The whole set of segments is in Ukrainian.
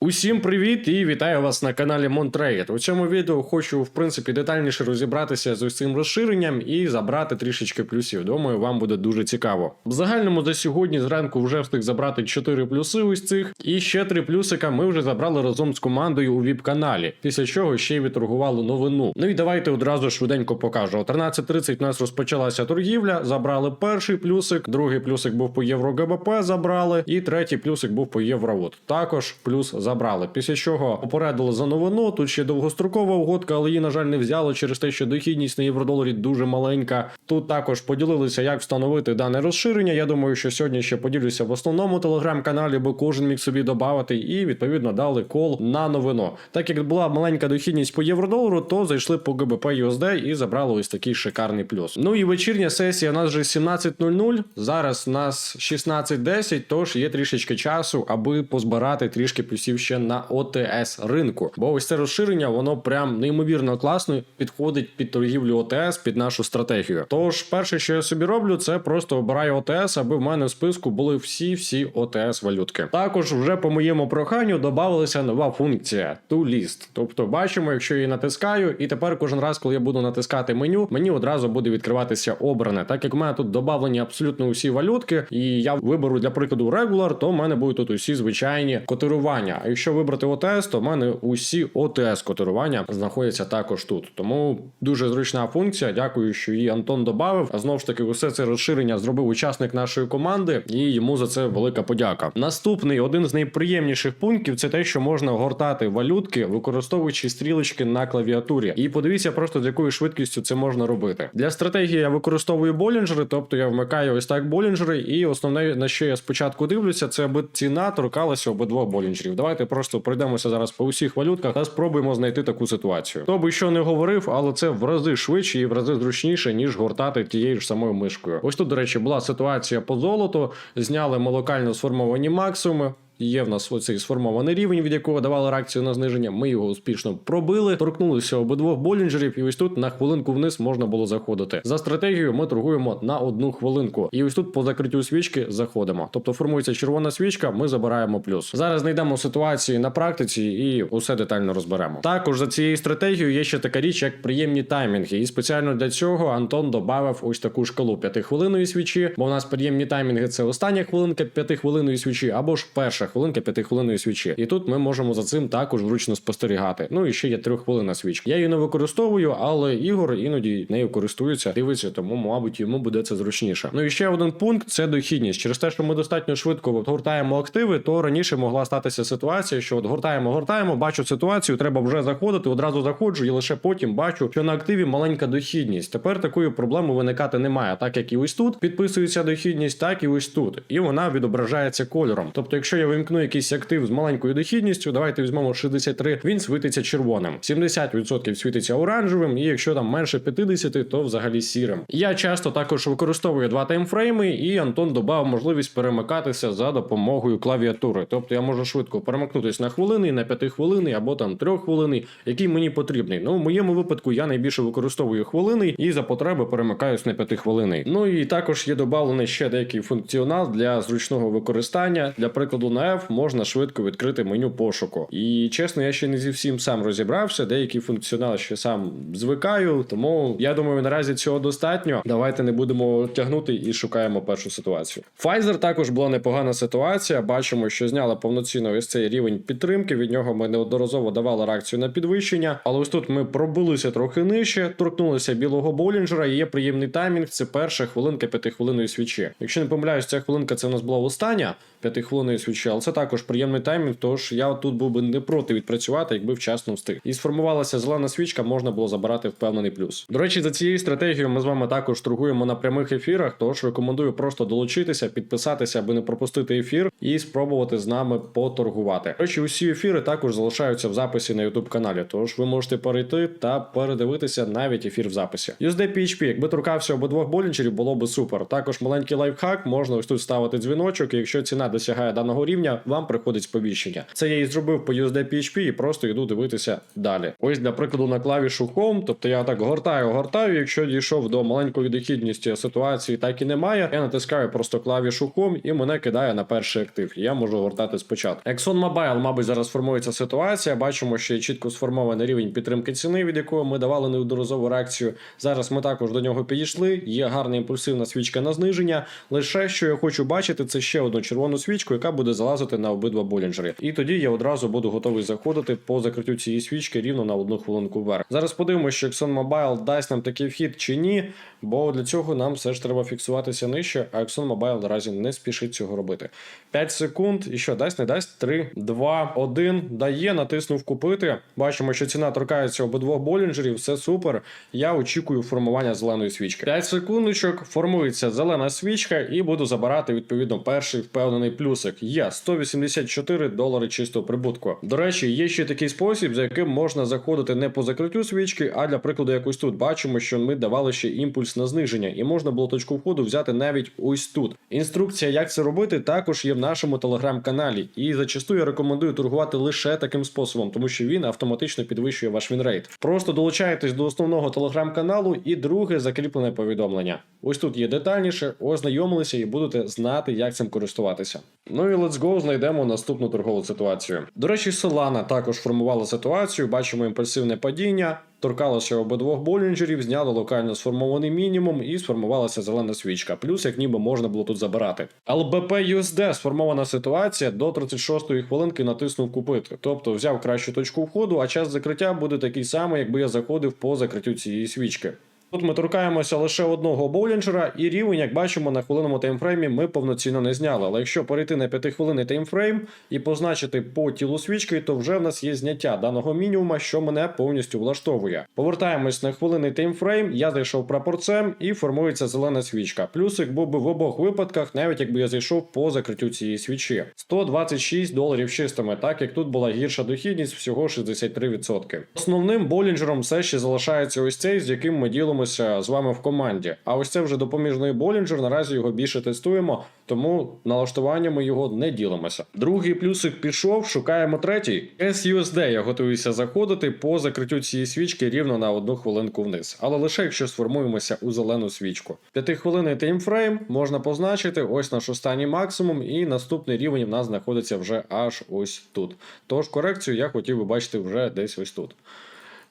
Усім привіт і вітаю вас на каналі Монтрейд. У цьому відео хочу в принципі детальніше розібратися з цим розширенням і забрати трішечки плюсів. Думаю, вам буде дуже цікаво. В загальному за сьогодні зранку вже встиг забрати 4 плюси ось цих, і ще 3 плюсика ми вже забрали разом з командою у віп-каналі. Після чого ще й відторгували новину. Ну і давайте одразу швиденько покажу. О 13.30 у нас розпочалася торгівля. Забрали перший плюсик, другий плюсик був по євро ГБП, забрали, і третій плюсик був по євровод. Також плюс забрали. Після чого попередили за новину. Тут ще довгострокова угодка, але її, на жаль, не взяли через те, що дохідність на євродоларі дуже маленька. Тут також поділилися, як встановити дане розширення. Я думаю, що сьогодні ще поділюся в основному телеграм-каналі, бо кожен міг собі додати, і відповідно дали кол на новину. Так як була маленька дохідність по євродолару, то зайшли по ГБП USD і забрали ось такий шикарний плюс. Ну і вечірня сесія у нас вже 17.00. Зараз у нас 16.10, тож є трішечки часу, аби позбирати трішки плюсів ще на ОТС ринку. Бо ось це розширення, воно прям неймовірно класно підходить під торгівлю ОТС під нашу стратегію. Тож, перше, що я собі роблю, це просто обираю ОТС, аби в мене в списку були всі-всі ОТС валютки. Також вже по моєму проханню додавалася нова функція To List. Тобто, бачимо, якщо її натискаю, і тепер кожен раз, коли я буду натискати меню, мені одразу буде відкриватися обране. Так як в мене тут додавлені абсолютно усі валютки, і я виберу для прикладу Regular, то в мене будуть тут усі звичайні котирування. Якщо вибрати ОТС, то в мене усі ОТС котирування знаходяться також тут. Тому дуже зручна функція. Дякую, що її Антон додав. А знову ж таки, усе це розширення зробив учасник нашої команди, і йому за це велика подяка. Наступний один з найприємніших пунктів це те, що можна гортати валютки, використовуючи стрілочки на клавіатурі. І подивіться просто з якою швидкістю це можна робити. Для стратегії я використовую болінджери, тобто я вмикаю ось так болінджери, і основне на що я спочатку дивлюся, це аби ціна торкалася обидвох болінджерів. Давайте просто пройдемося зараз по усіх валютках та спробуємо знайти таку ситуацію. Хто би що не говорив, але це в рази швидше і в рази зручніше, ніж гортати тією ж самою мишкою. Ось тут, до речі, була ситуація по золоту. Зняли ми локально сформовані максимуми. Є в нас оцей сформований рівень, від якого давали реакцію на зниження. Ми його успішно пробили, торкнулися обидвох болінджерів, і ось тут на хвилинку вниз можна було заходити. За стратегією ми торгуємо на одну хвилинку. І ось тут по закриттю свічки заходимо. Тобто формується червона свічка, ми забираємо плюс. Зараз знайдемо ситуації на практиці і усе детально розберемо. Також за цією стратегією є ще така річ, як приємні таймінги. І спеціально для цього Антон додав ось таку шкалу п'ятихвилинної свічі, бо у нас приємні таймінги це остання хвилинка п'ятихвилинної свічі або ж перша хвилинка п'ятихвилинної свічі. І тут ми можемо за цим також вручно спостерігати. Ну і ще є трьоххвилинна свічка. Я її не використовую, але Ігор іноді нею користується, дивиться, тому, мабуть, йому буде це зручніше. Ну і ще один пункт це дохідність. Через те, що ми достатньо швидко от гортаємо активи, то раніше могла статися ситуація, що от гортаємо, гортаємо, бачу ситуацію, треба вже заходити, одразу заходжу, і лише потім бачу, що на активі маленька дохідність. Тепер такої проблеми виникати немає, так як і ось тут підписується дохідність, так і ось тут. І вона відображається кольором. Тобто, якщо я вимкну якийсь актив з маленькою дохідністю, давайте візьмемо 63, він світиться червоним, 70% світиться оранжевим, і якщо там менше 50, то взагалі сірим. Я часто також використовую два таймфрейми, і Антон додав можливість перемикатися за допомогою клавіатури. Тобто я можу швидко перемикнутися на хвилини, на 5 хвилини або там 3 хвилини, який мені потрібний. Ну в моєму випадку я найбільше використовую хвилини і за потреби перемикаюсь на 5 хвилини. Ну і також є додавлений ще деякий функціонал для зручного використання. Для прикладу на F можна швидко відкрити меню пошуку. І чесно, я ще не зі всім сам розібрався. Деякий функціонал ще сам звикаю, тому я думаю, наразі цього достатньо. Давайте не будемо тягнути і шукаємо першу ситуацію. Pfizer також була непогана ситуація. Бачимо, що зняла повноцінно ось цей рівень підтримки. Від нього ми неодноразово давали реакцію на підвищення. Але ось тут ми пробилися трохи нижче, торкнулися білого болінджера. Є приємний таймінг. Це перша хвилинка п'ятихвилинної свічі. Якщо не помиляюсь, ця хвилинка це в нас була остання п'ятихвилинної свічі, але це також приємний таймінг. Тож я тут був би не проти відпрацювати, якби вчасно встиг. І сформувалася зелена свічка, можна було забирати впевнений плюс. До речі, за цією стратегією ми з вами також торгуємо на прямих ефірах. Тож рекомендую просто долучитися, підписатися, аби не пропустити ефір, і спробувати з нами поторгувати. До речі, усі ефіри також залишаються в записі на YouTube каналі. Тож ви можете перейти та передивитися навіть ефір в записі. USD PHP, якби торкався обидвох болінчерів, було би супер. Також маленький лайфхак, можна ось тут ставити дзвіночок. І якщо ціна досягає даного рівня, вам приходить сповіщення. Це я і зробив по USD PHP і просто йду дивитися далі. Ось для прикладу на клавішу Home, тобто я так гортаю, гортаю. Якщо дійшов до маленької дохідності ситуації, так і немає. Я натискаю просто клавішу Home і мене кидає на перший актив. Я можу гортати спочатку. Exxon Mobile, мабуть, зараз формується ситуація. Бачимо, що є чітко сформований рівень підтримки ціни, від якого ми давали неодноразову реакцію. Зараз ми також до нього підійшли. Є гарна імпульсивна свічка на зниження. Лише що я хочу бачити, це ще одну червону свічку, яка буде залазити на обидва болінджери. І тоді я одразу буду готовий заходити по закриттю цієї свічки рівно на одну хвилинку вверх. Зараз подивимося, що Exxon Mobile дасть нам такий вхід чи ні, бо для цього нам все ж треба фіксуватися нижче, а Exxon Mobile наразі не спішить цього робити. 5 секунд, і що дасть, не дасть? 3, 2, 1. Дає, натиснув купити. Бачимо, що ціна торкається обидвох болінджерів, все супер. Я очікую формування зеленої свічки. 5 секундочок, формується зелена свічка, і буду забирати відповідно перший впевнений плюсик. Є 184 долари чистого прибутку. До речі, є ще такий спосіб, за яким можна заходити не по закриттю свічки, а для прикладу, якось тут бачимо, що ми давали ще імпульс на зниження, і можна було точку входу взяти навіть ось тут. Інструкція, як це робити, також є в нашому телеграм-каналі. І зачасту я рекомендую торгувати лише таким способом, тому що він автоматично підвищує ваш вінрейт. Просто долучайтесь до основного телеграм-каналу і друге закріплене повідомлення. Ось тут є детальніше, ознайомилися і будете знати, як цим користуватися. Ну і let's go, знайдемо наступну торгову ситуацію. До речі, Solana також формувала ситуацію. Бачимо імпульсивне падіння. Торкалося обидвох болінджерів, зняли локально сформований мінімум і сформувалася зелена свічка. Плюс як ніби можна було тут забирати. ЛБП USD сформована ситуація до 36-ї хвилинки натиснув купити. Тобто взяв кращу точку входу, а час закриття буде такий самий, якби я заходив по закриттю цієї свічки. Тут ми торкаємося лише одного боулінджера, і рівень, як бачимо, на хвилинному таймфреймі ми повноцінно не зняли. Але якщо перейти на 5 хвилинний таймфрейм і позначити по тілу свічки, то вже в нас є зняття даного мінімума, що мене повністю влаштовує. Повертаємось на хвилинний таймфрейм, я зайшов прапорцем і формується зелена свічка. Плюсик був би в обох випадках, навіть якби я зайшов по закриттю цієї свічі. 126 доларів чистими, так як тут була гірша дохідність, всього 63%. Основним болінджером все ще залишається ось цей, з яким ми ділимося з вами в команді. А ось це вже допоміжний болінджер. Наразі його більше тестуємо, тому налаштуваннями його не ділимося. Другий плюсик пішов, шукаємо третій. SUSD я готуюся заходити по закриттю цієї свічки рівно на одну хвилинку вниз, але лише якщо сформуємося у зелену свічку. П'ятихвилинний таймфрейм можна позначити ось наш останній максимум, і наступний рівень в нас знаходиться вже аж ось тут. Тож корекцію я хотів би бачити вже десь ось тут.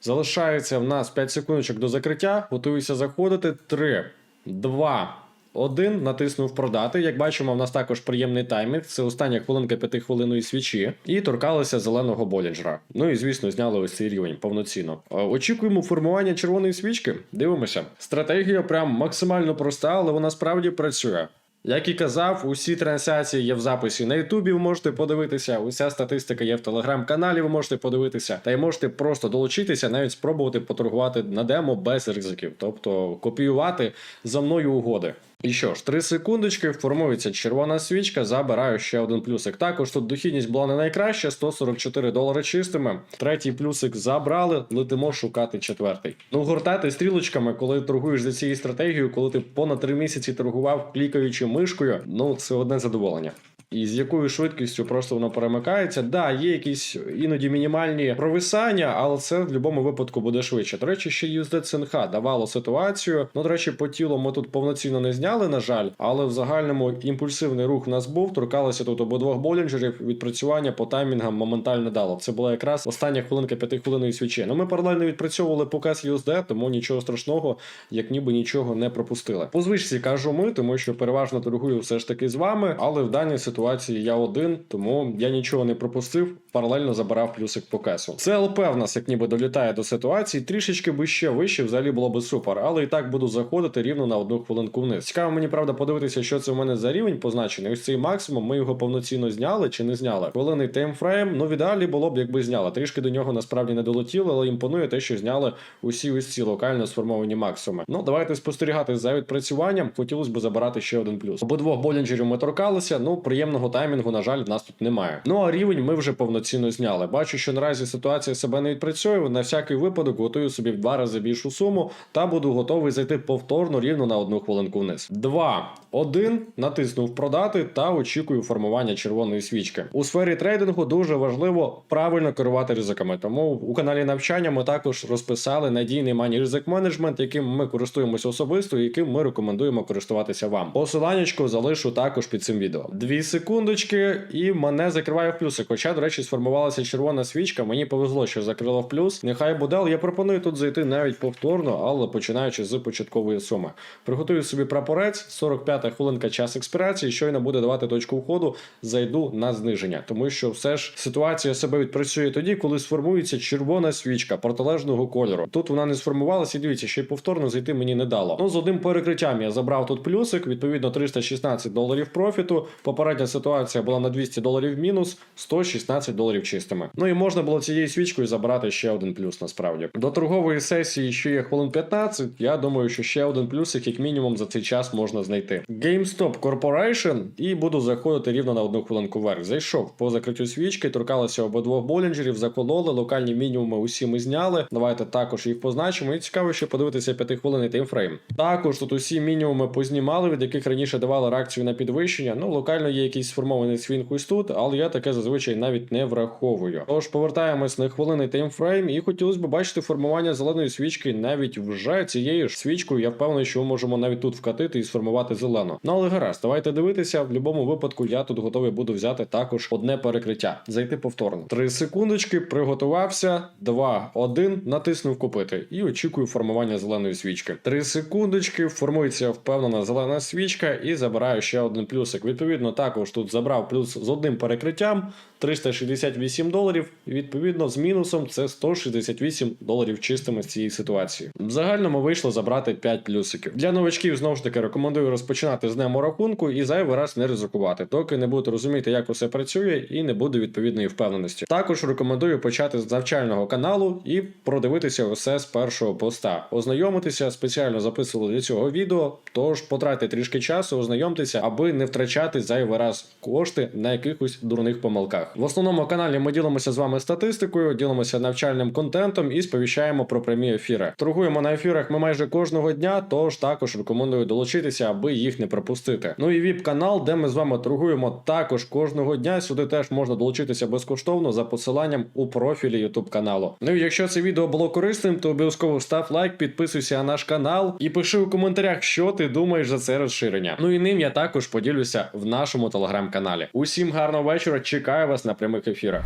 Залишається в нас 5 секундочок до закриття. Готуюся заходити. 3, 2, 1. Натиснув продати. Як бачимо, в нас також приємний таймінг. Це остання хвилинка 5 хвилинної свічі. І торкалися зеленого болінджера. Ну і звісно, зняли ось цей рівень повноцінно. Е, Очікуємо формування червоної свічки. Дивимося. Стратегія прям максимально проста, але вона справді працює. Як і казав, усі трансляції є в записі на Ютубі. Ви можете подивитися. Уся статистика є в телеграм-каналі. Ви можете подивитися, та й можете просто долучитися, навіть спробувати поторгувати на демо без ризиків, тобто копіювати за мною угоди. І що ж, 3 секундочки, формується червона свічка, забираю ще один плюсик. Також тут дохідність була не найкраща, 144 долари чистими. Третій плюсик забрали, летимо шукати четвертий. Ну, гортати стрілочками, коли торгуєш за цією стратегією, коли ти понад 3 місяці торгував, клікаючи мишкою, ну це одне задоволення. І з якою швидкістю просто воно перемикається. Да, є якісь іноді мінімальні провисання, але це в будь-якому випадку буде швидше. До речі, ще USD ЦНХ давало ситуацію. Ну, до речі, по тілу ми тут повноцінно не зняли, на жаль, але в загальному імпульсивний рух у нас був. Торкалися тут обидвох болінджерів. Відпрацювання по таймінгам моментально дало. Це була якраз остання хвилинка п'яти п'ятихвилинної свічі. Ну, ми паралельно відпрацьовували показ USD, тому нічого страшного, як ніби нічого не пропустили. По звичці кажу ми, тому що переважно торгую все ж таки з вами, але в даній ситуації я один, тому я нічого не пропустив. Паралельно забирав плюсик по кесу. Це ЛП в нас як ніби долітає до ситуації. Трішечки би ще вище, взагалі було би супер. Але і так буду заходити рівно на одну хвилинку вниз. Цікаво мені правда подивитися, що це в мене за рівень позначений. Ось цей максимум. Ми його повноцінно зняли чи не зняли. Хвилинний таймфрейм. Ну в ідеалі було б, якби зняли. Трішки до нього насправді не долетіло, але імпонує те, що зняли усі ось ці локально сформовані максимуми. Ну давайте спостерігати за відпрацюванням. Хотілося б забирати ще один плюс. Обидвох болінджерів ми торкалися. Ну приємно. Приємного таймінгу, на жаль, в нас тут немає. Ну а рівень ми вже повноцінно зняли. Бачу, що наразі ситуація себе не відпрацьовує. На всякий випадок готую собі в два рази більшу суму та буду готовий зайти повторно рівно на одну хвилинку вниз. Два. Один натиснув продати та очікую формування червоної свічки. У сфері трейдингу дуже важливо правильно керувати ризиками. Тому у каналі навчання ми також розписали надійний мані ризик менеджмент, яким ми користуємося особисто, і яким ми рекомендуємо користуватися вам. Посиланнячко залишу також під цим відео. Дві секундочки, і мене закриває в плюси. Хоча, до речі, сформувалася червона свічка. Мені повезло, що закрило в плюс. Нехай буде, але я пропоную тут зайти навіть повторно, але починаючи з початкової суми. Приготую собі прапорець, 45-та хвилинка час експірації. Щойно буде давати точку входу, зайду на зниження, тому що все ж ситуація себе відпрацює тоді, коли сформується червона свічка протилежного кольору. Тут вона не сформувалася. і Дивіться, ще й повторно зайти мені не дало. Ну з одним перекриттям я забрав тут плюсик. Відповідно, 316 доларів профіту. Попередня ситуація була на 200 доларів мінус, 116 доларів чистими. Ну і можна було цією свічкою забрати ще один плюс. Насправді до торгової сесії ще є хвилин 15. Я думаю, що ще один плюсик, як мінімум, за цей час можна знайти. GameStop Corporation і буду заходити рівно на одну хвилинку вверх. Зайшов по закриттю свічки, торкалося обидвох болінджерів, закололи, локальні мінімуми усі ми зняли. Давайте також їх позначимо. І цікаво, ще подивитися 5 хвилин таймфрейм. Також тут усі мінімуми познімали, від яких раніше давали реакцію на підвищення. Ну, локально є якийсь сформований ось тут, але я таке зазвичай навіть не враховую. Тож повертаємось на хвилини таймфрейм, і хотілося б бачити формування зеленої свічки навіть вже цією ж свічкою. Я впевнений, що ми можемо навіть тут вкатити і сформувати зелену. Ну але гаразд, давайте дивитися. В будь-якому випадку я тут готовий буду взяти також одне перекриття. Зайти повторно. Три секундочки, приготувався. Два, один, натиснув купити і очікую формування зеленої свічки. Три секундочки, формується впевнена зелена свічка і забираю ще один плюсик. Відповідно, також тут забрав плюс з одним перекриттям 368 доларів. Відповідно з мінусом це 168 доларів чистими з цієї ситуації. В загальному вийшло забрати 5 плюсиків. Для новачків знову ж таки рекомендую розпочинати з днемо рахунку і зайвий раз не ризикувати, доки не будете розуміти, як усе працює, і не буде відповідної впевненості. Також рекомендую почати з навчального каналу і продивитися усе з першого поста. Ознайомитися спеціально записували для цього відео. Тож потратьте трішки часу, ознайомтеся, аби не втрачати зайвий раз кошти на якихось дурних помилках. В основному каналі ми ділимося з вами статистикою, ділимося навчальним контентом і сповіщаємо про прямі ефіри. Торгуємо на ефірах ми майже кожного дня, тож також рекомендую долучитися, аби їх не пропустити. Ну і віп канал, де ми з вами торгуємо також кожного дня. Сюди теж можна долучитися безкоштовно за посиланням у профілі YouTube каналу. Ну і якщо це відео було корисним, то обов'язково став лайк, підписуйся на наш канал і пиши у коментарях, що ти думаєш за це розширення. Ну і ним я також поділюся в нашому телеграм-каналі. Усім гарного вечора. Чекаю вас на прямих ефірах.